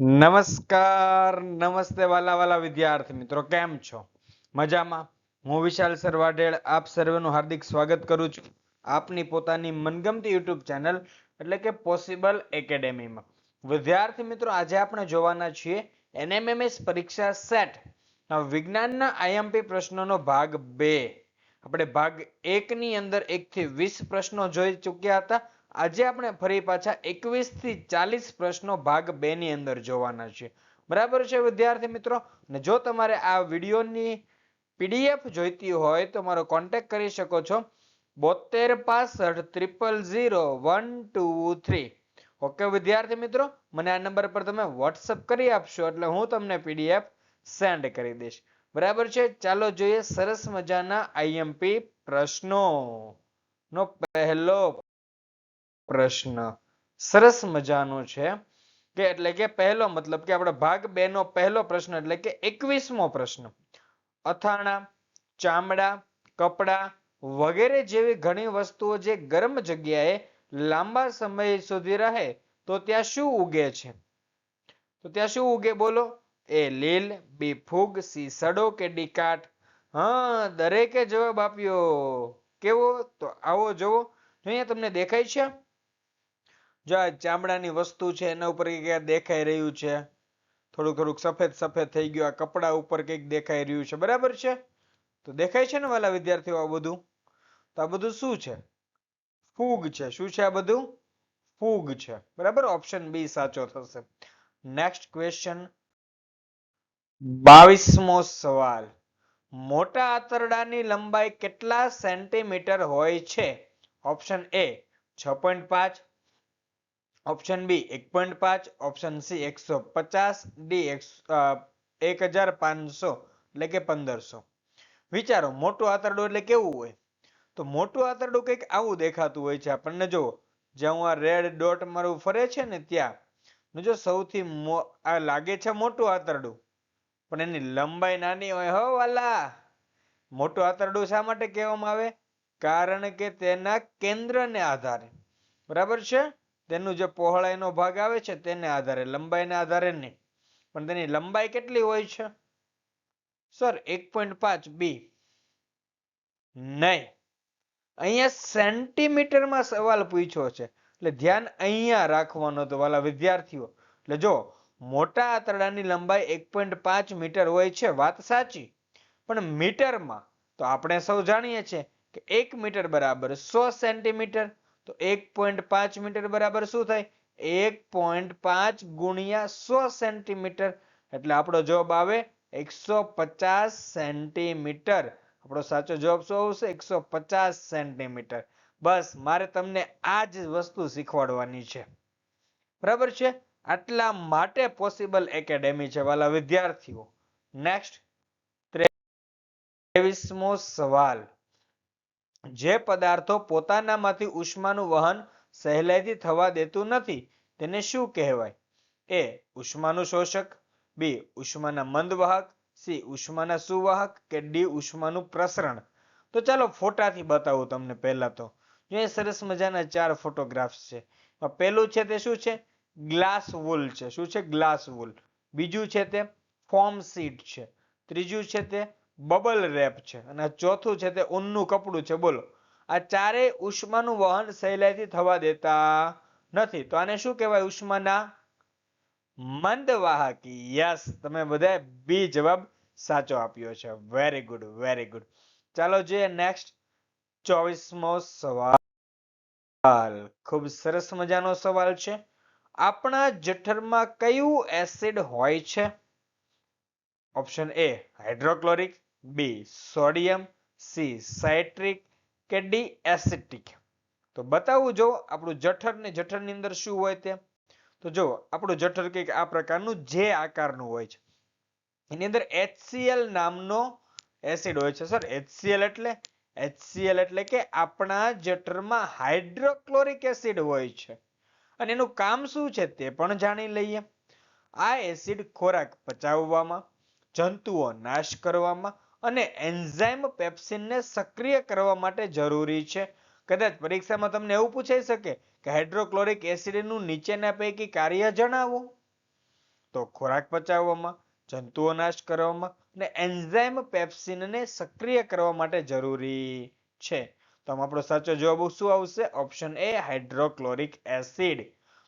નમસ્કાર, નમસ્તે વાલા વાલા વિદ્યાર્થી મિત્રો, કેમ છો? મજામાં? હું વિશાલ સરવાડેળ આપ સર્વેનું હાર્દિક સ્વાગત કરું છું આપની પોતાની મનગમતી યુટ્યુબ ચેનલ એટલે કે પોસિબલ એકેડેમીમાં. વિદ્યાર્થી મિત્રો, આજે આપણે જોવાના છીએ એનએમએમએસ પરીક્ષા સેટ. વિજ્ઞાનના આઈએમપી પ્રશ્નોનો ભાગ બે. આપણે ભાગ એક ની અંદર એક થી વીસ પ્રશ્નો જોઈ ચૂક્યા હતા. આજે આપણે ફરી પાછા એકવીસથી ચાલીસ પ્રશ્નો ભાગ બે ની અંદર જોવાના છે. બરાબર છે વિદ્યાર્થી મિત્રો? ને જો તમારે આ વિડીયોની પીડીએફ જોઈતી હોય તો મારો કોન્ટેક્ટ કરી શકો છો. બોતેર પાસઠ triple zero one two three. Okay વિદ્યાર્થી મિત્રો? મને આ નંબર પર તમે વોટ્સઅપ કરી આપશો એટલે હું તમને પીડીએફ સેન્ડ કરી દઈશ. બરાબર છે? ચાલો જોઈએ સરસ મજાના આઈએમપી પ્રશ્નો. નો પહેલો પ્રશ્ન. સરસ મજાનો છે કે એટલે કે પહેલો મતલબ કે આપણે ભાગ બે નો પહેલો પ્રશ્ન એટલે કે એકવીસમો પ્રશ્ન. અથાણા, ચામડા, કપડા વગેરે જેવી ઘણી વસ્તુઓ જે ગરમ જગ્યાએ લાંબા સમય સુધી રહે તો ત્યાં શું ઉગે છે? તો ત્યાં શું ઉગે બોલો? એ લીલ, બી ફૂગ, સી સડો કે ડી હા, દરેકે જવાબ આપ્યો. કેવો? તો આવો જવો અહીંયા તમને દેખાય છે જો આ ચામડાની વસ્તુ છે, એના ઉપર કંઈક દેખાઈ રહ્યું છે. થોડું થોડુંક સફેદ સફેદ થઈ ગયું, આ કપડા ઉપર કંઈક દેખાઈ રહ્યું છે. બરાબર છે? તો દેખાય છે ને વાલા વિદ્યાર્થીઓ આ બધું? તો આ બધું શું છે? ફૂગ છે. શું છે આ બધું? ફૂગ છે. બરાબર? ઓપ્શન બી સાચો થશે. નેક્સ્ટ ક્વેશ્ચન બાવીસમો સવાલ. મોટા આંતરડાની લંબાઈ કેટલા સેન્ટીમીટર હોય છે? ઓપ્શન એ, છ પોઈન્ટ પાંચ ઓપ્શન બી એક પોઈન્ટ પાંચ. ઓપ્શન સી એકસો પચાસ. ડી એક હજાર પાંચસો એટલે કે પંદરસો. વિચારો, મોટું આંતરડું એટલે કેવું હોય? તો મોટું આંતરડું કંઈક આવું દેખાતું હોય છે આપણને. જો જ્યાં હું આ રેડ ડોટ મારું ફરે છે ને ત્યાં જો સૌથી આ લાગે છે મોટું આંતરડું, પણ એની લંબાઈ નાની હોય, હો વાલા! મોટું આંતરડું શા માટે કહેવામાં આવે? કારણ કે તેના કેન્દ્રને આધારે. બરાબર છે? તેનું જે પહોળાઈનો ભાગ આવે છે તેને આધારે, લંબાઈના આધારે નહીં. પણ તેની લંબાઈ કેટલી હોય છે? સર, એક પોઈન્ટ પાંચ બી નહીં. અહીંયા સેન્ટીમીટરમાં સવાલ પૂછ્યો છે. એટલે ધ્યાન અહીંયા રાખવાનું હતું, વાલા વિદ્યાર્થીઓ. એટલે જો, મોટા આંતરડાની લંબાઈ એક પોઈન્ટ પાંચ મીટર હોય છે, વાત સાચી. પણ મીટરમાં, તો આપણે સૌ જાણીએ છીએ કે એક મીટર બરાબર સો સેન્ટીમીટર તો એક પોઈન્ટ પાંચ મીટર બરાબર શું થાય? એક પોઈન્ટ પાંચ ગુણ્યા સો સેન્ટીમીટર. એટલે આપણો જવાબ આવે એકસો પચાસ સેન્ટીમીટર. આપણો સાચો જવાબ શું આવશે? એકસો પચાસ સેન્ટીમીટર. બસ, મારે તમને આ જ વસ્તુ શીખવાડવાની છે. બરાબર છે? આટલા માટે પોસિબલ એકેડેમી છે વાલા વિદ્યાર્થીઓ. નેક્સ્ટ ત્રેવીસમો સવાલ. જે પદાર્થો પોતાનામાંથી ઉષ્માનું વહન સહેલાઈથી થવા દેતું નથી, તેને શું કહેવાય? એ, ઉષ્માનું શોષક, બી, ઉષ્માના મંદવાહક, સી, ઉષ્માના સુવાહક કે ડી, ઉષ્માનું પ્રસરણ. તો ચાલો ફોટાથી બતાવું તમને પહેલા તો. જો એ સરસ મજાના ચાર ફોટોગ્રાફ્સ છે. પહેલું છે તે શું છે? ગ્લાસ વૂલ છે. શું છે? Glass wool. બીજું છે તે ફોર્મ સીટ છે. ત્રીજું છે તે બબલ રેપ છે. અને આ ચોથું છે તે ઊનનું કપડું છે. બોલો. આ ચારેય ઉષ્માનું વહન સહેલાઈથી થવા દેતા નથી. તો આને શું કહેવાય ઉષ્માના? મંદવાહકી યસ, તમે બધાએ બી જવાબ સાચો આપ્યો છે. Very good very good. ચાલો જોઈએ નેક્સ્ટ ચોવીસમો સવાલ. ખૂબ સરસ મજાનો સવાલ છે. આપણા જઠરમાં કયું એસિડ હોય છે? Option A hydrochloric B sodium C citric કે ડી એસિટિક તો બતાવું જો આપણું જઠર ને જઠરની અંદર શું હોય તે. તો જો આપણું જઠર કંઈક આ પ્રકારનું જે આકારનું હોય છે. એની અંદર HCl નામનો એસિડ હોય છે સર. HCl એટલે HCl એટલે કે આપણા જઠરમાં હાઇડ્રોક્લોરિક એસિડ હોય છે. અને એનું કામ શું છે તે પણ જાણી લઈએ. આ એસિડ ખોરાક પચાવવામાં, જંતુઓ નાશ કરવામાં અને એન્ઝાઇમ પેપ્સિનને સક્રિય કરવા માટે જરૂરી છે. કદાચ પરીક્ષામાં તમને એવું પૂછાઈ શકે કે હાઇડ્રોક્લોરિક એસિડનું નીચેના પૈકી કાર્ય જણાવો? તો ખોરાક પચાવવામાં, જંતુઓ નાશ કરવામાં અને એન્ઝાઇમ પેપ્સિનને સક્રિય કરવા માટે જરૂરી છે. તો આપણો સાચો જવાબ શું આવશે? Option A hydrochloric acid.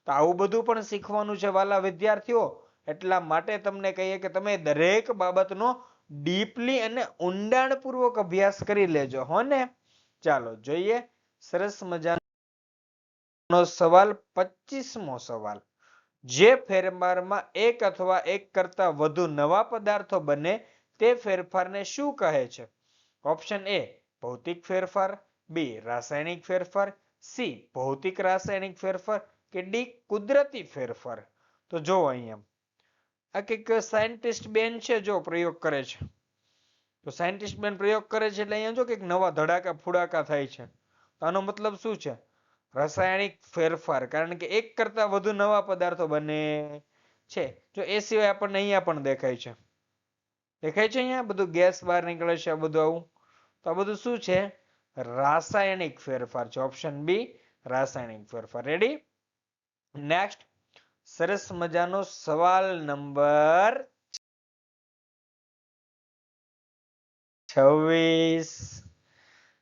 તો આવું બધું પણ શીખવાનું છે વાલા વિદ્યાર્થીઓ. એટલા માટે તમને કહીએ કે તમે દરેક બાબતનો ડીપલી અને ઊંડાણપૂર્વક અભ્યાસ કરી લેજો, હો ને? ચાલો, જોઈએ સરસ મજાનો સવાલ પચીસમો સવાલ. જે ફેરફારમાં એક અથવા એક કરતા વધુ નવા પદાર્થો બને તે ફેરફારને શું કહે છે? ઓપ્શન એ, ભૌતિક ફેરફાર, બી, રાસાયણિક ફેરફાર, સી, ભૌતિક રાસાયણિક ફેરફાર કે ડી, કુદરતી ફેરફાર. તો જો અહીંયા આ કંઈક સાયન્ટિસ્ટ બેન છે જો પ્રયોગ કરે છે. તો સાયન્ટિસ્ટ બેન પ્રયોગ કરે છે એટલે અહીંયા જો કંઈક નવા ધડાકા ફુડાકા થાય છે. તો આનો મતલબ શું છે? રાસાયણિક ફેરફાર, કારણ કે એક કરતા વધુ નવા પદાર્થો બને છે. જો એ સિવાય આપણને અહીંયા પણ દેખાય છે. દેખાય છે અહીંયા? બધું ગેસ બહાર નીકળે છે, આ બધું આવું. તો આ બધું શું છે? રાસાયણિક ફેરફાર છે. ઓપ્શન બી, રાસાયણિક ફેરફાર. રેડી નેક્સ્ટ સરસ મજાનો સવાલ નંબર છવ્વીસ.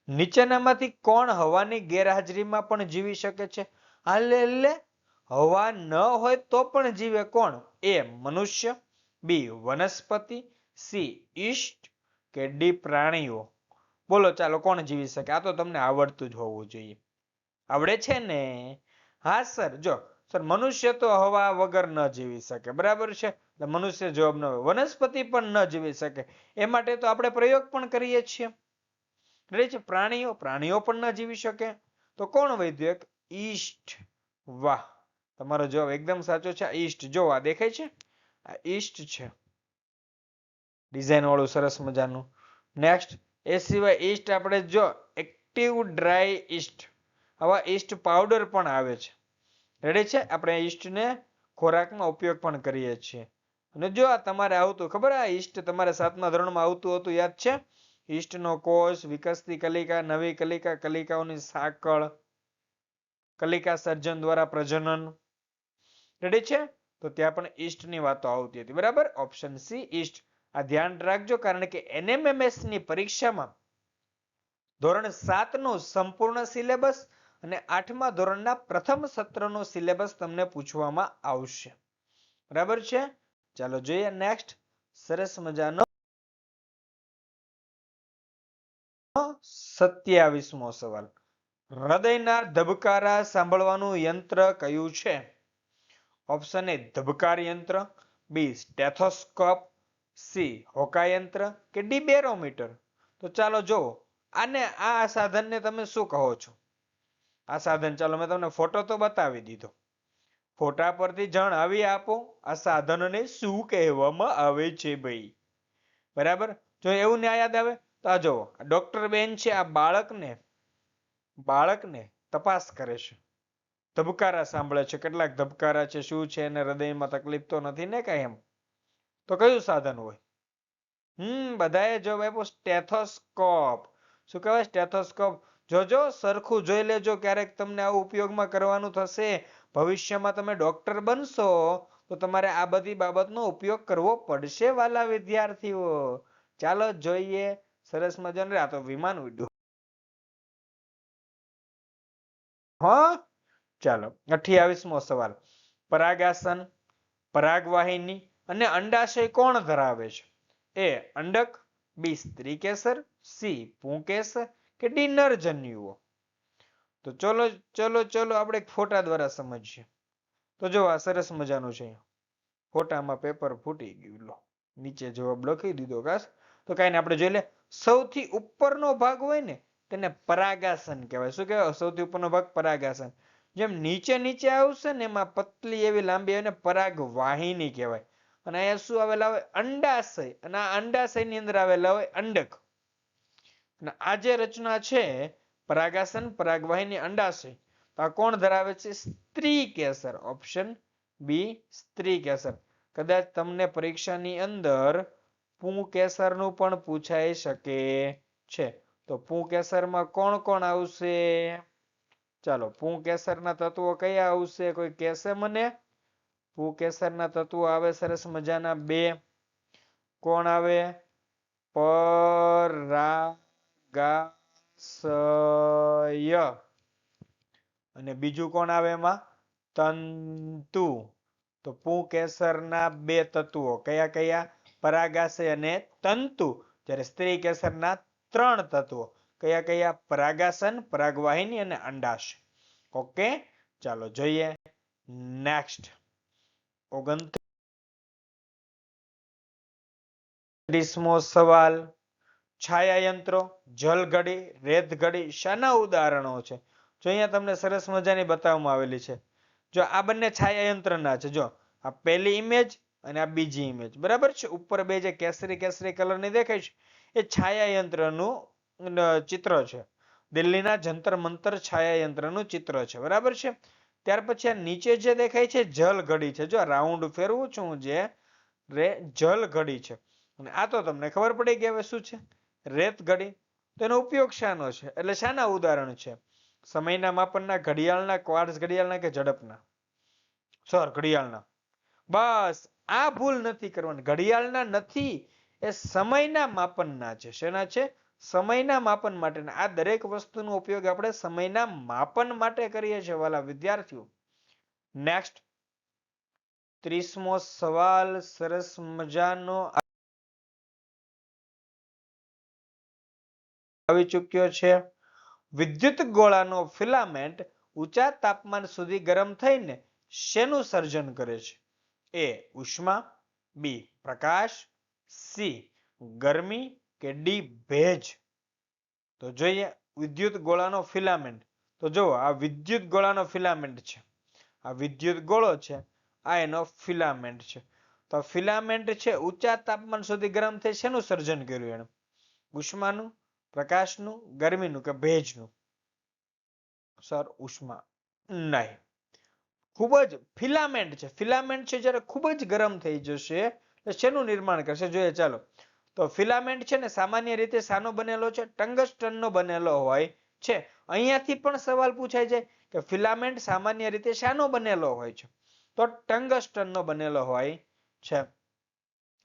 નીચેનામાંથી કોણ હવાની ગેરહાજરીમાં પણ જીવી શકે છે? હાલે એટલે હવા ન હોય તો પણ જીવે કોણ? એ, મનુષ્ય, બી, વનસ્પતિ, સી, ઈષ્ટ કે ડી, પ્રાણીઓ? બોલો, ચાલો, કોણ જીવી શકે? આ તો તમને આવડતું જ હોવું જોઈએ. આવડે છે ને? હા, સર, જો સર મનુષ્ય તો હવા વગર ન જીવી શકે. બરાબર છે? એટલે મનુષ્ય જવાબ ન હોય વનસ્પતિ પણ ન જીવી શકે, એ માટે તો આપણે પ્રયોગ પણ કરીએ છીએ. છે, પ્રાણીઓ પ્રાણીઓ પણ ન જીવી શકે. તો કોણ વૈદ્યક? ઈષ્ટ. વાહ. તમારો જવાબ એકદમ સાચો છે. ઈષ્ટ જો આ દેખાય છે? આ ઈષ્ટ છે. ડિઝાઇન વાળું સરસ મજાનું. નેક્સ્ટ, એ સિવાય ઈસ્ટ આપણે જો એક્ટિવ ડ્રાય ઈસ્ટ આવા ઈસ્ટ પાવડર પણ આવે છે. રેડી છે? આપણે ઈસ્ટને ખોરાકમાં ઉપયોગ પણ કરીએ છીએ. અને જો આ તમારે આવતું, ખબર આ ઈસ્ટ તમારે સાતમા ધોરણમાં આવતું હતું, યાદ છે? ઈસ્ટનો કોષ, વિકસતી કલિકા, નવી કલિકા, કલિકાઓની સાંકળ, કલિકા સર્જન દ્વારા પ્રજનન. રેડી છે? તો ત્યાં પણ ઈસ્ટની વાતો આવતી હતી. બરાબર? ઓપ્શન સી ઈસ્ટ આ ધ્યાન રાખજો, કારણ કે એનએમએમએસની પરીક્ષામાં ધોરણ સાતનું સંપૂર્ણ સિલેબસ અને આઠમા ધોરણના પ્રથમ સત્રનો સિલેબસ તમને પૂછવામાં આવશે. બરાબર છે? ચાલો જોઈએ નેક્સ્ટ સરસ મજાનો સત્યાવીસમો સવાલ. હૃદયના ધબકારા સાંભળવાનું યંત્ર કયું છે? ઓપ્શન એ ધબકાર યંત્ર, બી સ્ટેથોસ્કોપ, સી હોકા યંત્ર કે ડી બેરોમીટર? તો ચાલો જુઓ. આને આ સાધનને તમે શું કહો છો? આ સાધન, ચાલો મેં તમને ફોટો તો બતાવી દીધો. ફોટા પરથી જણાવી આપો, આ સાધનને શું કહેવામાં આવે છે ભાઈ? બરાબર? જો એવું ના યાદ આવે, તો આ જુઓ ડોક્ટર બેન છે, આ બાળકને બાળકને તપાસ કરે છે. ધબકારા સાંભળે છે, કેટલાક ધબકારા છે, શું છે, એને હૃદયમાં તકલીફ તો નથી ને કઈ એમ? તો કયું સાધન હોય? હમ, બધાએ જવાબ આપ્યો સ્ટેથોસ્કોપ. શું કહેવાય સ્ટેથોસ્કોપ? જોજો, સરખું જોઈ લેજો ક્યારેક તમને આવું ઉપયોગમાં કરવાનું થશે. ભવિષ્યમાં તમે ડોક્ટર બનશો, તો તમારે આ બધી બાબતનો ઉપયોગ કરવો પડશે, વાલા વિદ્યાર્થીઓ. ચાલો જોઈએ. સરસ મજાનું આ તો વિમાન ઉડ્યું. ચાલો, અઠ્યાવીસમો સવાલ. પરાગાસન, પરાગવાહિની અને અંડાશય કોણ ધરાવે છે? એ, અંડક, બી સ્ત્રી કેસર સી, પુંકેસર કે ડિનર જન્યુઓ. તો ચલો ચલો ચલો, આપણે એક ફોટા દ્વારા સમજીએ. તો જો આ સરસ મજાનું છે. ફોટામાં પેપર ફૂટી ગયું. લો, નીચે જવાબ લખી દીધો કાશ. તો કાંઈ આપણે જોઈ લે. સૌથી ઉપરનો ભાગ હોય ને, તેને પરાગાસન કહેવાય. શું કહેવાય? સૌથી ઉપરનો ભાગ પરાગાસન. જેમ નીચે નીચે આવશે ને, એમાં પતલી એવી લાંબી આવે પરાગ વાહિની કહેવાય. અને અહીંયા શું આવેલા હોય? અંડાશય. અને આ અંડાશયની અંદર આવેલા હોય અંડક. અને આ જે રચના છે, પરાગાસન પરાગવાહિની અંડાશય તો આ કોણ ધરાવે છે? સ્ત્રી કેસર. ઓપ્શન બી સ્ત્રી કેસર. કદાચ તમને પરીક્ષાની અંદર પુંકેસરનું પણ પૂછાઈ શકે છે. તો પુંકેસરમાં કોણ કોણ આવશે? ચાલો પુંકેસરના તત્વો કયા આવશે? કોઈ કહેશે મને? પૂ કેસરના તત્વો આવે સરસ મજાના બે. કોણ આવે? પરાગાશય અને બીજું કોણ આવે એમાં? તંતુ. તો પુકેસરના બે તત્વો. કયા કયા? પરાગાશય અને તંતુ. જ્યારે સ્ત્રી કેસરના ત્રણ તત્વો. કયા કયા? પરાગાસન, પરાગવાહિની અને અંડાશય. ઓકે? ચાલો જોઈએ. નેક્સ્ટ. ઓગણત્રીસમો સવાલ. છાયાયંત્રો, જલઘડી, રેતઘડી શાના ઉદાહરણો છે. જો અહીંયા તમને સરસ મજાની બતાવવામાં આવેલી છે. જો આ બંને છાયાયંત્રના છે, જો આ પહેલી ઇમેજ અને આ બીજી ઇમેજ બરાબર છે? ઉપર બે જે કેસરી કેસરી કલરની દેખાય છે, એ છાયાયંત્રનું ચિત્ર છે. દિલ્હીના જંતર મંતર છાયાયંત્રનું ચિત્ર છે. બરાબર છે? ત્યાર પછી આ નીચે જે દેખાય છે જલ ઘડી છે. જો રાઉન્ડ ફેરવું છું જે, રે જલ ઘડી છે. અને આ તો તમને ખબર પડી ગઈ હવે શું છે? રેત ઘડી તેનો ઉપયોગ શાનો છે? એટલે શાના ઉદાહરણ છે. સમયના માપનના ઘડિયાળના, ક્વાર્ટઝ ઘડિયાળના કે ઝડપના? સર, ઘડિયાળના. બસ, આ ભૂલ નથી કરવાની. ઘડિયાળના નથી, એ સમયના માપનના છે. શેના છે? સમયના માપન માટેના. આ દરેક વસ્તુનો ઉપયોગ આપણે સમયના માપન માટે કરીએ છીએ, વાલા વિદ્યાર્થીઓ. નેક્સ્ટ ત્રીસમો સવાલ, સરસ મજાનો આવી ચૂક્યો છે. વિદ્યુત ગોળાનો ફિલામેન્ટ ઊંચા તાપમાન સુધી ગરમ થઈને શેનું સર્જન કરે છે? એ ઉષ્મા, બી પ્રકાશ, સી ગરમી કે ડી ભેજ? તો જોઈએ વિદ્યુત ગોળાનો ફિલામેન્ટ. તો જુઓ, આ વિદ્યુત ગોળાનો ફિલામેન્ટ છે. આ વિદ્યુત ગોળો છે, આ એનો ફિલામેન્ટ છે. તો ફિલામેન્ટ છે, ઊંચા તાપમાન સુધી ગરમ થઈ શેનું સર્જન કર્યું એને ઉષ્માનું? પ્રકાશનું, ગરમીનું કે ભેજનું? સર, ઉષ્મા. નહીં. ખૂબ જ ફિલામેન્ટ છે. ફિલામેન્ટ છે જ્યારે ખૂબ જ ગરમ થઈ જશે શેનું નિર્માણ કરશે? જોઈએ, ચાલો. તો ફિલામેન્ટ છે ને સામાન્ય રીતે શાનો બનેલો છે? ટંગસ્ટનનો બનેલો હોય છે. અહીંયાથી પણ સવાલ પૂછાય છે કે ફિલામેન્ટ સામાન્ય રીતે શાનો બનેલો હોય છે? તો ટંગસ્ટનનો બનેલો હોય છે.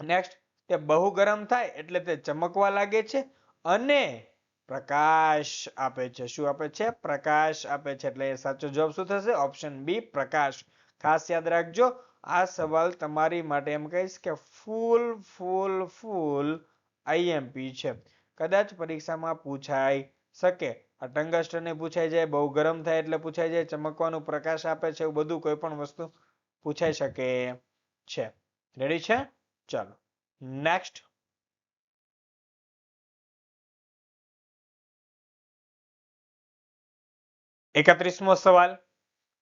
નેક્સ્ટ, તે બહુ ગરમ થાય એટલે તે ચમકવા લાગે છે. અને પ્રકાશ આપે છે. શું આપે છે? પ્રકાશ આપે છે. એટલે સાચો જવાબ શું થશે? ઓપ્શન બી પ્રકાશ. ખાસ યાદ રાખજો, આ સવાલ તમારી માટે એમ કહીશ કે ફૂલ ફૂલ ફૂલ આઈએમપી છે. કદાચ પરીક્ષામાં પૂછાઈ શકે. આ ટંગસ્ટને પૂછાઈ જાય, બહુ ગરમ થાય એટલે પૂછાઈ જાય, ચમકવાનું પ્રકાશ આપે છે એવું બધું કોઈ પણ વસ્તુ પૂછાઈ શકે છે. રેડી છે? ચાલો. નેક્સ્ટ એકત્રીસમો સવાલ.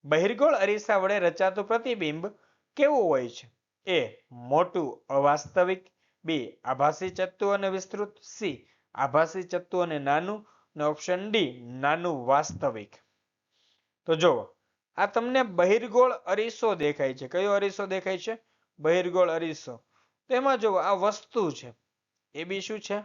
બહિર્ગોળ અરીસા વડે રચાતું પ્રતિબિંબ કેવું હોય છે? એ, મોટું, અવાસ્તવિક, બી, આભાસી ચત્તુ અને વિસ્તૃત, સી, આભાસી ચત્તુ અને નાનું અને ઓપ્શન ડી, નાનું વાસ્તવિક. તો જુઓ આ તમને બહિર્ગોળ અરીસો દેખાય છે. કયો અરીસો દેખાય છે? બહિર્ગોળ અરીસો. તેમાં જુઓ આ વસ્તુ છે. એ બી શું છે?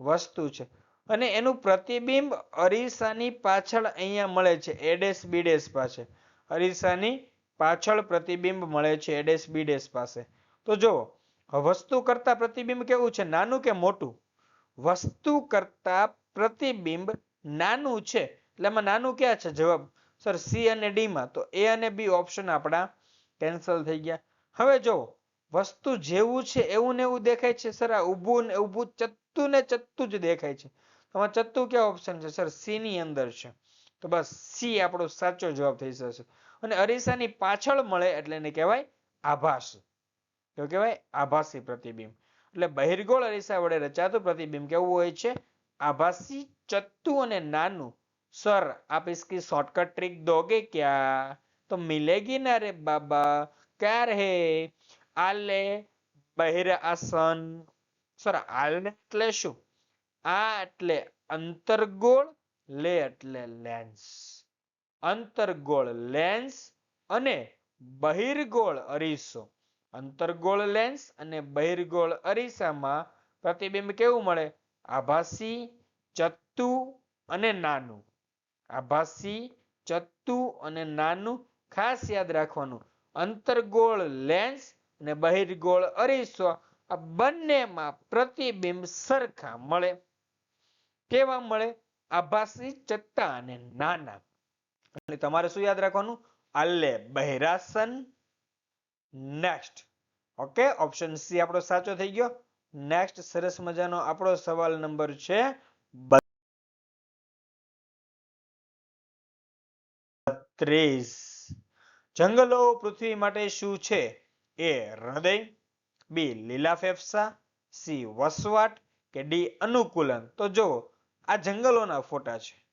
વસ્તુ છે. અને એનું પ્રતિબિંબ અરીસાની પાછળ અહીંયા મળે છે એડેસ બીડેસ પાસે. અરીસાની પાછળ પ્રતિબિંબ મળે છે એડેસ બીડેસ પાસે. તો જુઓ, વસ્તુ કરતા પ્રતિબિંબ કેવું છે? નાનું કે મોટું? વસ્તુ કરતા પ્રતિબિંબ નાનું છે. એટલે એમાં નાનું ક્યાં છે? જવાબ, સર સી અને ડી માં. તો એ અને બી ઓપ્શન આપણા કેન્સલ થઈ ગયા. હવે જો વસ્તુ જેવું છે, એવું ને એવું દેખાય છે? સર, આ ઊભું ને ઊભું ચત્તું ને ચત્તું જ દેખાય છે. આમાં ચત્તુ કયા ઓપ્શન છે? સર સી ની અંદર છે. તો બસ સી આપણો સાચો જવાબ થઈ જશે. અને અરીસાની પાછળ મળે એટલે એને કહેવાય આભાસ. તો કહેવાય આભાસી પ્રતિબિંબ. એટલે બહિર્ગોળ અરીસા વડે રચાતું પ્રતિબિંબ કેવું હોય છે? આભાસી, ચત્તુ અને નાનું. સર આપ ઇસકી શોર્ટકટ ટ્રીક દોગે ક્યા? તો મિલેગી ના રે બાબા, ક્યા રહે? આલે બહિર આસન સર આલને એટલે શું? આ એટલે અંતર્ગોળ લે એટલે લેન્સ અંતર્ગોળ લેન્સ અને બહિર્ગોળ અરીસો. અંતર્ગોળ લેન્સ અને બહિર્ગોળ અરીસામાં પ્રતિબિંબ કેવું મળે? આભાસી, ચત્તુ અને નાનું. આભાસી, ચત્તુ અને નાનું ખાસ યાદ રાખવાનું. અંતર્ગોળ લેન્સ અને બહિર્ગોળ અરીસો આ બંનેમાં પ્રતિબિંબ સરખા મળે. કેવા મળે? આભાસી ચત્તા અને નાના. એટલે તમારે શું યાદ રાખવાનું? આલે બહેરાસન નેક્સ્ટ. ઓકે? ઓપ્શન સી આપણો સાચો થઈ ગયો. નેક્સ્ટ સરસ મજાનો આપણો સવાલ નંબર છે. બત્રીસ. જંગલો પૃથ્વી માટે શું છે? એ હૃદય, બી લીલા ફેફસા, સી વસવાટ કે ડી અનુકૂલન? તો જો આ જંગલોના ફોટા છે.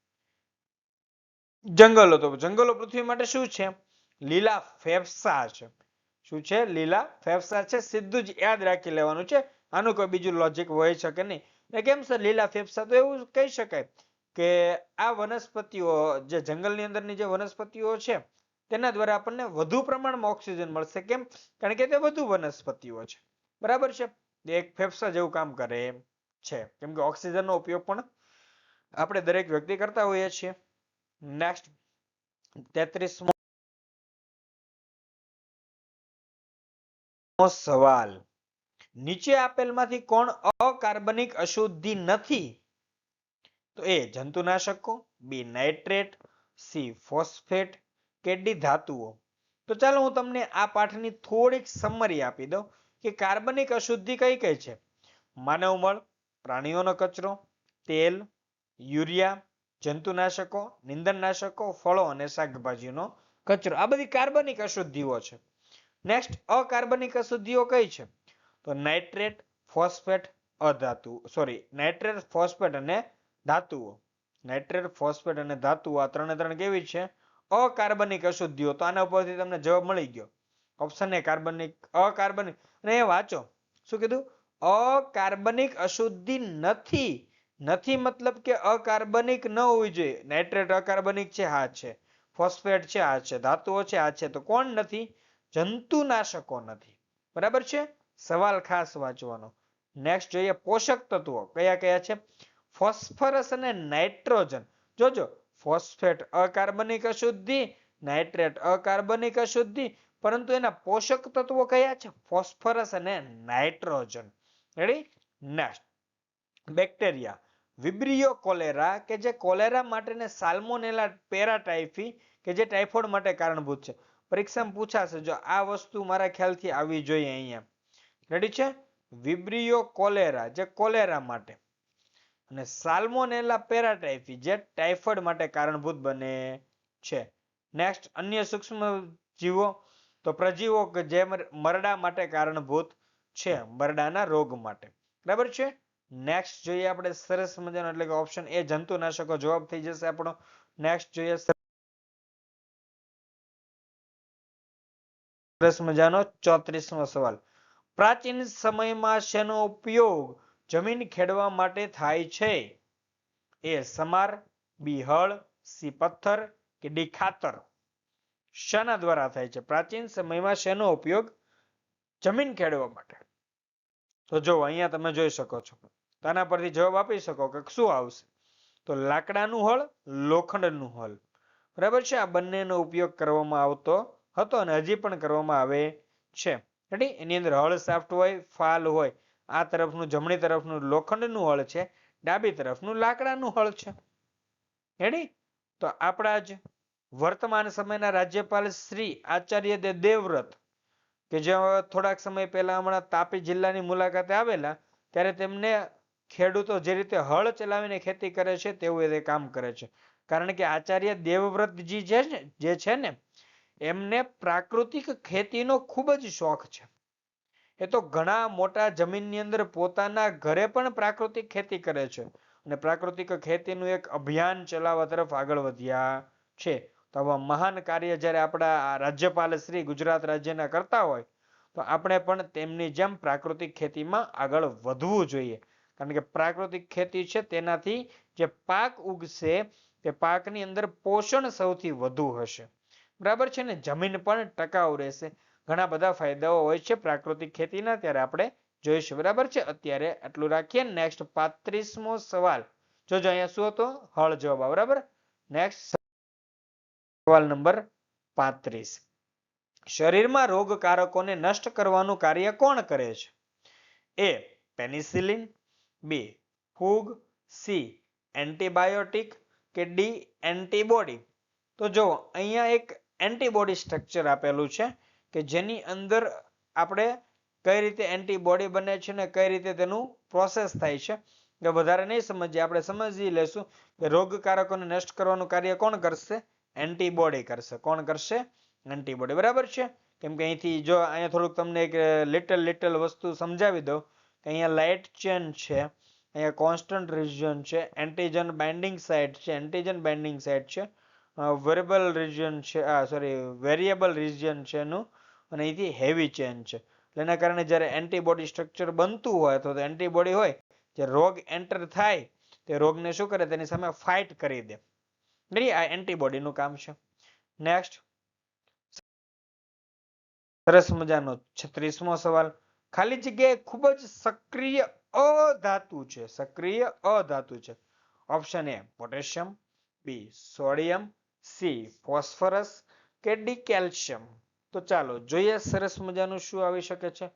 જંગલો તો જંગલો પૃથ્વી માટે શું છે? લીલા ફેફસા છે. શું છે? લીલા ફેફસા છે. સીધું જ યાદ રાખી લેવાનું છે. આનું કોઈ બીજું લોજિક હોય શકે નહીં. કેમ સર લીલા ફેફસા તો એવું કહી શકાય કે આ વનસ્પતિઓ, જે જંગલની અંદરની જે વનસ્પતિઓ છે, તેના દ્વારા આપણને વધુ પ્રમાણમાં ઓક્સિજન મળશે. કેમ? કારણ કે તે વધુ વનસ્પતિઓ છે. બરાબર છે? એક ફેફસા જેવું કામ કરે છે. કેમ કે ઓક્સિજનનો ઉપયોગ પણ આપણે દરેક વ્યક્તિ કરતા હોઈએ છીએ. નેક્સ્ટ તેત્રીસ સવાલ. નીચે આપેલમાંથી કોણ અકાર્બનિક અશુદ્ધિ નથી? તો એ જંતુનાશકો, બી નાઇટ્રેટ, સી ફોસ્ફેટ કે ડી ધાતુઓ. તો ચાલો હું તમને આ પાઠની થોડીક સમરી આપી દઉં કે કાર્બનિક અશુદ્ધિ કઈ કઈ છે? માનવ મળ, પ્રાણીઓનો કચરો, તેલ યુરિયા, જંતુનાશકો, નિંદનનાશકો, ફળો અને શાકભાજીનો કચરો. આ બધી કાર્બનિક અશુદ્ધિઓ છે. નેક્સ્ટ અકાર્બનિક અશુદ્ધિઓ કઈ છે? તો નાઇટ્રેટ, ફોસ્ફેટ, અધાતુ સોરી નાઇટ્રેટ, ફોસ્ફેટ અને ધાતુઓ. નાઇટ્રેટ, ફોસ્ફેટ અને ધાતુઓ આ ત્રણે ત્રણ કેવી છે? અકાર્બનિક અશુદ્ધિઓ. તો આના ઉપરથી તમને જવાબ મળી ગયો. ઓપ્શન એ કાર્બનિક, અકાર્બનિક. અને એ વાંચો. શું કીધું? અકાર્બનિક અશુદ્ધિ નથી. નથી મતલબ કે અકાર્બનિક ન હોવી જોઈએ. નાઇટ્રેટ અકાર્બનિક છે હા છે. ફોસ્ફેટ છે, આ છે. ધાતુઓ છે, આ છે. તો કોણ નથી? જંતુનાશકો નથી. બરાબર છે? સવાલ ખાસ વાંચવાનો. નેક્સ્ટ જોઈએ પોષક તત્વો. કયા કયા છે? ફોસ્ફરસ અને નાઇટ્રોજન. જોજો, ફોસ્ફેટ અકાર્બનિક અશુદ્ધિ, નાઇટ્રેટ અકાર્બનિક અશુદ્ધિ, પરંતુ એના પોષક તત્વો કયા છે? ફોસ્ફરસ અને nitrogen. Ready next bacteria. Vibrio cholera કે જે કોલેરા માટેને સાલ્મોનેલા પેરાટાઇફી કે જે ટાઇફોઇડ માટે કારણભૂત છે? પરીક્ષામાં પૂછાશે. જો આ વસ્તુ મારા ખ્યાલથી આવવી જોઈએ અહીંયા. રેડી છે? વિબ્રિયો કોલેરા, જે કોલેરા માટે. અને સાલ્મોનેલા પેરાટાઇફી, જે ટાઇફોઇડ માટે કારણભૂત બને છે. નેક્સ્ટ અન્ય સૂક્ષ્મ જીવો. તો પ્રજીવો કે જે મરડા માટે કારણભૂત છે. મરડાના રોગ માટે. બરાબર છે? નેક્સ્ટ જોઈએ આપણે સરસ મજાનો એટલે કે ઓપ્શન એ જંતુનાશકો જવાબ થઈ જશે આપણો. નેક્સ્ટ જોઈએ સરસ મજાનો ચોત્રીસમો સવાલ. પ્રાચીન સમયમાં શેનો ઉપયોગ જમીન ખેડવા માટે થાય છે? એ સમાર બી હળ સી પથ્થર કે ડી ખાતર શાના દ્વારા થાય છે. પ્રાચીન સમયમાં શેનો ઉપયોગ જમીન ખેડવા માટે? તો જો અહીંયા તમે જોઈ શકો છો. આના પરથી જવાબ આપી શકો કે શું આવશે? તો લાકડાનું હળ, લોખંડનું હળ. બરાબર છે? આ બંનેનો ઉપયોગ કરવામાં આવતો હતો અને હજી પણ કરવામાં આવે છે. રેડી એની અંદર હળ સાફ્ટ હોય, ફાલ હોય. આ તરફનું, જમણી તરફનું લોખંડનું હળ છે. ડાબી તરફનું લાકડાનું હળ છે. રેડી તો આપણા જ વર્તમાન સમયના રાજ્યપાલ શ્રી આચાર્ય દેવવ્રત, કે જે થોડાક સમય પહેલા હમણાં તાપી જિલ્લાની મુલાકાતે આવેલા, ત્યારે તેમને ખેડૂતો જે રીતે હળ ચલાવીને ખેતી કરે છે તેવું એ કામ કરે છે. કારણ કે આચાર્ય દેવવ્રતજી છે ને જે છે ને, એમને પ્રાકૃતિક ખેતીનો ખૂબ જ શોખ છે. એ તો ઘણા મોટા જમીનની અંદર પોતાના ઘરે પણ પ્રાકૃતિક ખેતી કરે છે. અને પ્રાકૃતિક ખેતીનું એક અભિયાન ચલાવવા તરફ આગળ વધ્યા છે. તો આવા મહાન કાર્ય જ્યારે આપણા રાજ્યપાલ શ્રી ગુજરાત રાજ્યના કરતા હોય, તો આપણે પણ તેમની જેમ પ્રાકૃતિક ખેતીમાં આગળ વધવું જોઈએ. કારણ કે પ્રાકૃતિક ખેતી છે તેનાથી જે પાક ઉગશે તે પાકની અંદર પોષણ સૌથી વધુ હશે. બરાબર છે ને? જમીન પણ ટકાઉ રહેશે. ઘણા બધા ફાયદાઓ હોય છે પ્રાકૃતિક ખેતીના, ત્યારે આપણે જોઈશું. બરાબર છે? અત્યારે આટલું રાખીએ. નેક્સ્ટ પાંત્રીસમો સવાલ. જોજો અહીંયા શું હતો? હળ જવાબ બરાબર? નેક્સ્ટ સવાલ નંબર પાંત્રીસ. શરીરમાં રોગકારકોને નષ્ટ કરવાનું કાર્ય કોણ કરે છે? એ પેનિસિલિન બી, ફૂગ, સી, એન્ટીબાયોટિક કે ડી, એન્ટીબોડી? તો જો, અહીંયા એક એન્ટીબોડી સ્ટ્રક્ચર આપેલું છે કે જેની અંદર આપણે કઈ રીતે એન્ટીબોડી બને છે ને કઈ રીતે તેનું પ્રોસેસ થાય છે. કે વધારે નહીં સમજીએ, આપણે સમજી લેશું કે રોગકારકોને નષ્ટ કરવાનું કાર્ય કોણ કરશે? એન્ટીબોડી કરશે. કોણ કરશે? એન્ટીબોડી. બરાબર છે? કેમ કે અહીંથી જો, અહીંયા થોડુંક તમને એક લિટલ લિટલ વસ્તુ સમજાવી દઉં. અહીંયા લાઇટ ચેન છે, અહીંયા કોન્સ્ટન્ટ રિજિયન છે, એન્ટીજન બાઇન્ડિંગ સાઇટ છે, એન્ટીજન બાઇન્ડિંગ સાઇટ છે વેરેબલ રિજિયન છે, આ, સોરી, વેરિયેબલ રિજિયન છે એનું, અને અહીંથી હેવી ચેન છે. એટલે એના કારણે જ્યારે એન્ટીબોડી સ્ટ્રક્ચર બનતું હોય તો એન્ટીબોડી હોય, જે રોગ એન્ટર થાય, તે રોગને શું કરે? તેની સામે ફાઇટ કરી દે. નહીં આ એન્ટીબોડીનું કામ છે. નેક્સ્ટ. સરસ મજાનો છત્રીસમો સવાલ. ખાલી જગ્યાએ ખૂબ જ સક્રિય અધાતુ છે, સક્રિય અધાતુ છે. Option A potassium B sodium C phosphorus કે ડી કેલ્શિયમ તો ચાલો જોઈએ સરસ મજાનું શું આવી શકે છે.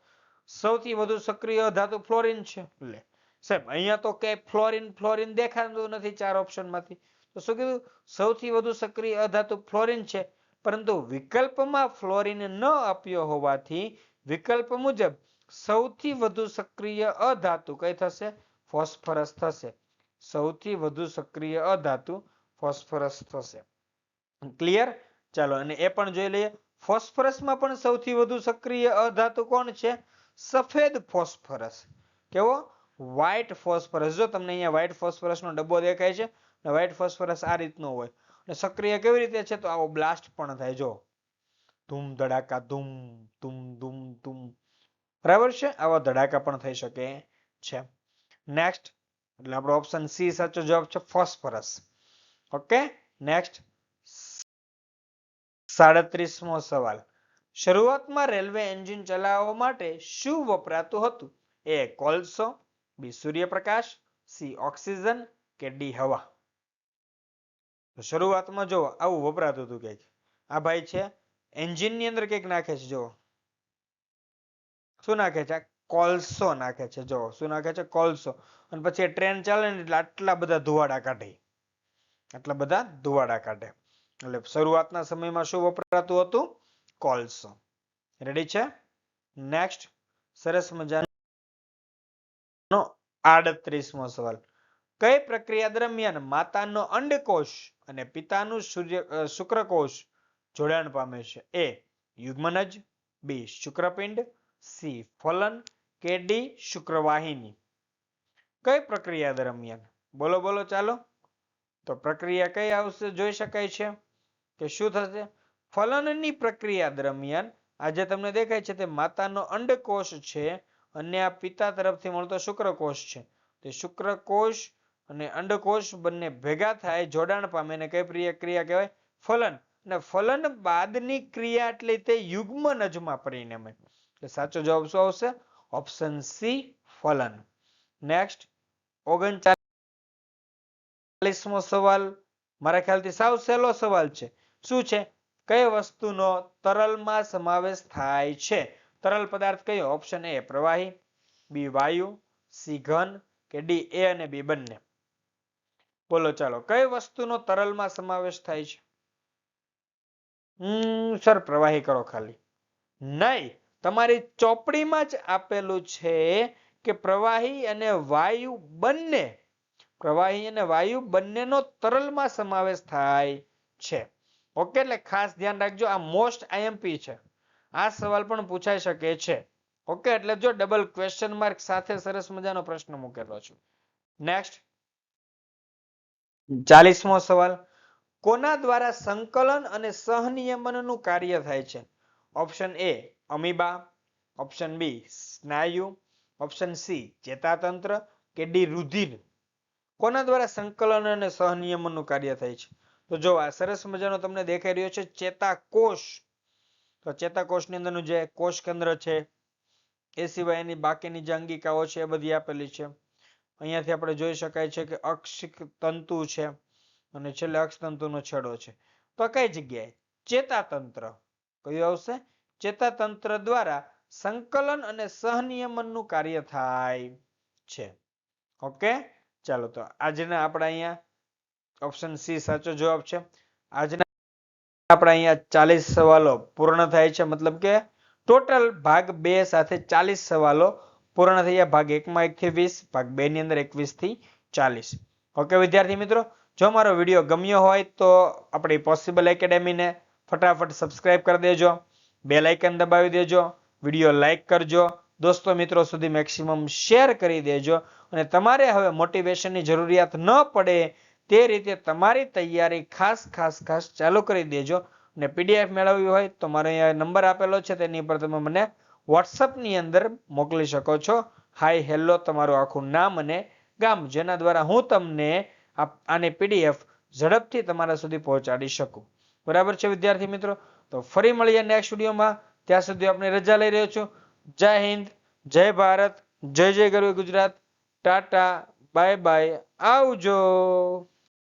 સૌથી વધુ સક્રિય ધાતુ ફ્લોરિન છે. લે, સાહેબ, અહીંયા તો કે ફ્લોરિન ફ્લોરિન દેખાતું નથી ચાર ઓપ્શનમાંથી. તો શું કીધું? સૌથી વધુ સક્રિય અધાતુ ફ્લોરિન છે. પરંતુ વિકલ્પમાં ફ્લોરિન ન આપ્યો હોવાથી વિકલ્પ મુજબ સૌથી વધુ સક્રિય અધાતુ કઈ થશે? ફોસ્ફરસ થશે. સૌથી વધુ સક્રિય અધાતુ ફોસ્ફરસ થશે. ક્લિયર ચાલો, અને એ પણ જોઈ લઈએ. ફોસ્ફરસમાં પણ સૌથી વધુ સક્રિય અધાતુ કોણ છે? સફેદ ફોસ્ફરસ. કેવો? વ્હાઇટ ફોસ્ફરસ જો તમને અહીંયા વ્હાઇટ ફોસ્ફરસનો ડબ્બો દેખાય છે અને ફોસ્ફરસ આ રીતનો હોય. અને સક્રિય કેવી રીતે છે? તો આવો બ્લાસ્ટ પણ થાય. જો ધૂમ ધડાકા, ધૂમ ધૂમ ધૂમ ધૂમ બરાબર છે? આવા ધડાકા પણ થઈ શકે છે. નેક્સ્ટ એટલે આપણો ઓપ્શન સી સાચો જવાબ છે ફોસ્ફરસ ઓકે નેક્સ્ટ સાડત્રીસમો સવાલ. શરૂઆતમાં રેલવે એન્જિન ચલાવવા માટે શું વપરાતું હતું? એ કોલસો બી સૂર્યપ્રકાશ સી ઓક્સિજન કે ડી હવા? શરૂઆતમાં જો આવું વપરાતું હતું કંઈક આ ભાઈ છે એન્જિનની અંદર કંઈક નાખે છે જો શું નાખે છે? કોલસો નાખે છે. જો શું નાખે છે? કોલસો. અને પછી ટ્રેન ચાલે ને એટલે આટલા બધા ધુવાડા કાઢે. આટલા બધા ધુવાડા કાઢે. એટલે શરૂઆતના સમયમાં શું વપરાતું હતું? કોલસો. રેડી છે? નેક્સ્ટ સરસ મજાનો આડત્રીસમો સવાલ. કઈ પ્રક્રિયા દરમિયાન માતાનો અંડકોષ અને પિતાનું સૂર્ય શુક્રકોષ જોડાણ પામે છે? એ યુગ્મનજ બી શુક્રપિંડ સી, ફલન, કે ડી, શુક્રવાહિની. કઈ પ્રક્રિયા દરમિયાન? બોલો બોલો, ચાલો. તો પ્રક્રિયા કઈ આવશે? જોઈ શકાય છે કે શું થશે? ફલનની પ્રક્રિયા દરમિયાન આજે તમને દેખાય છે તે માતાનો અંડકોષ છે અને આ પિતા તરફથી મળતો શુક્રકોષ છે. તે શુક્રકોષ અને અંડકોષ બંને ભેગા થાય જોડાણ પામે અને કઈ ક્રિયા કહેવાય? ફલન. અને ફલન બાદની ક્રિયા એટલે તે યુગ્મ નજમાં પરિણમે. એટલે સાચો જવાબ શું આવશે? ઓપ્શન સી ફલન. નેક્સ્ટ ઓગણચાલીસમો સવાલ. મારા ખ્યાલથી સાવ સહેલો સવાલ છે. શું છે? કઈ વસ્તુનો તરલમાં સમાવેશ થાય છે? તરલ પદાર્થ કયો? ઓપ્શન એ પ્રવાહી. બી વાયુ. સી ઘન. કે ડી એ અને બી બંને. બોલો, ચાલો. કઈ વસ્તુનો તરલમાં સમાવેશ થાય છે? સર, પ્રવાહી કરો ખાલી. નહીં. તમારી ચોપડીમાં જ આપેલું છે કે પ્રવાહી અને વાયુ બંને, પ્રવાહી અને વાયુ બંનેનો તરલમાં સમાવેશ થાય છે. ઓકે, એટલે ખાસ ધ્યાન રાખજો, આ મોસ્ટ આઈએમપી છે. આ સવાલ પણ પૂછાઈ શકે છે. ઓકે, એટલે જો ડબલ ક્વેશ્ચન માર્ક સાથે સરસ મજાનો પ્રશ્ન મૂકેલો છું. નેક્સ્ટ ચાલીસમો સવાલ. કોના દ્વારા સંકલન અને સહનિયમનનું કાર્ય થાય છે? Option A amoeba option B સ્નાયુ ઓપ્શન સી ચેતાતંત્ર કે ડી રુધિર. કોના દ્વારા સંકલન અને સહનિયમનનું કાર્ય થાય છે? તો જો આ સરસ મજાનો તમને દેખાઈ રહ્યો છે, ચેતાકોષ. તો ચેતાકોષની અંદરનું જે કોષ કેન્દ્ર છે, એ સિવાય એની બાકીની જે અંગિકાઓ છે, એ બધી આપેલી છે. અહીંયાથી આપણે જોઈ શકાય છે કે અક્ષ તંતુ છે અને છેલ્લે અક્ષ તંતુનો છેડો છે. તો કઈ જગ્યાએ? ચેતાતંત્ર. કયું આવશે? ચેતાતંત્ર દ્વારા સંકલન અને સહનિયમનનું કાર્ય થાય છે. ઓકે? ચાલો તો આજના આપણે અહીંયા ઓપ્શન સી સાચો જવાબ છે. આજના આપણે અહીંયા ચાલીસ સવાલો પૂર્ણ થાય છે. મતલબ કે ટોટલ ભાગ બે સાથે ચાલીસ સવાલો પૂર્ણ થયા. ભાગ એકમાં એકથી વીસ, ભાગ બે ની અંદર એકવીસથી ચાલીસ. ઓકે, વિદ્યાર્થી મિત્રો? જો મારો વીડિયો ગમ્યો હોય તો આપણી પોસિબલ એકેડેમીને ફટાફટ સબસ્ક્રાઇબ કરી દેજો. બેલ આઇકન દબાવી દેજો, વીડિયો લાઇક કરજો, દોસ્તો મિત્રો સુધી મેક્સિમમ શેર કરી દેજો અને તમારે હવે મોટિવેશનની જરૂરિયાત ન પડે તે રીતે તમારી તૈયારી ખાસ ખાસ ખાસ ચાલુ કરી દેજો અને પીડીએફ મેળવવી હોય તો મારો નંબર આપેલો છે, તેની પર તમે મને વોટ્સઅપની અંદર મોકલી શકો છો. હાય, હેલો, તમારું આખું નામ અને ગામ, જેના દ્વારા હું તમને આની પીડીએફ ઝડપથી તમારા સુધી પહોંચાડી શકું. બરાબર છે, વિદ્યાર્થી મિત્રો? તો ફરી મળીએ નેક્સ્ટ વિડીયોમાં. ત્યાં સુધી આપણે રજા લઈ રહ્યો છું. જય હિન્દ, જય ભારત, જય જય ગરવી ગુજરાત. Tata, bye bye. આવજો.